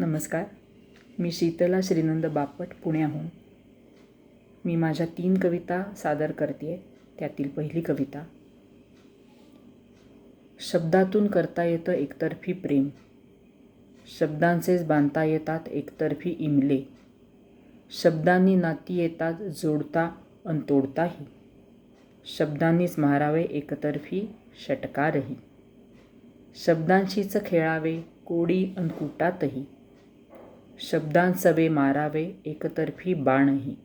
नमस्कार. मी शीतला श्रीनंद बापट पुण्याहून. मी माझ्या तीन कविता सादर करते त्यातील पहिली कविता. शब्दातून करता येतं एकतर्फी प्रेम. शब्दांचेच बांधता येतात एकतर्फी इमले. शब्दांनी नाती येतात जोडता अन तोडताही. शब्दांनीच मारावे एकतर्फी षटकारही. शब्दांशीच खेळावे कोडी अन कुटातही. शब्दांसवे मारावे एकतर्फी बाणही.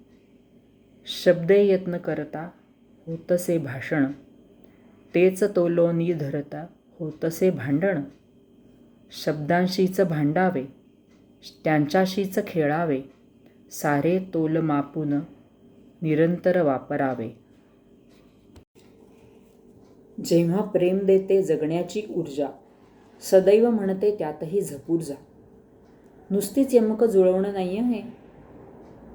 शब्दे यत्न करता होतसे भाषण. तेच तोलोनी धरता होतसे भांडण. शब्दांशीच भांडावे त्यांच्याशीच खेळावे. सारे तोल मापून निरंतर वापरावे. जेव्हा प्रेम देते जगण्याची ऊर्जा सदैव म्हणते त्यातही झपूर जा नुसतीच यमक जुळवणं नाही आहे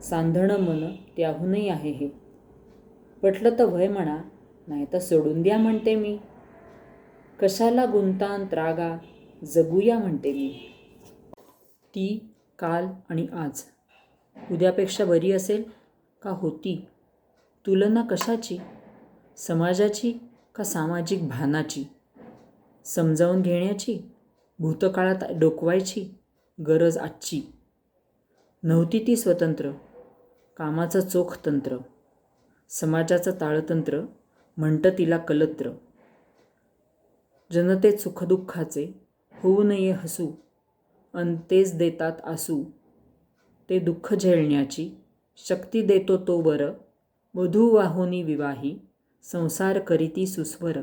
सांधणं मन त्याहूनही आहे हे. पटलं तर वय म्हणा नाही तर सोडून द्या म्हणते मी. कशाला गुंतान त्रागा जगूया म्हणते मी. ती काल आणि आज. उद्यापेक्षा बरी असेल का होती? तुलना कशाची? समाजाची का सामाजिक भानाची? समजावून घेण्याची? भूतकाळात डोकवायची? गरज आजची. नव्हती ती स्वतंत्र. कामाचं चोख तंत्र समाजाचं ताळतंत्र. म्हणतं तिला कलत्र. जनतेत सुखदुःखाचे होऊ नये हसू. अन तेच देतात आसू. ते दुःख झेलण्याची शक्ती देतो तो वर. वधू वाहुनी विवाही संसार करीती सुस्वर.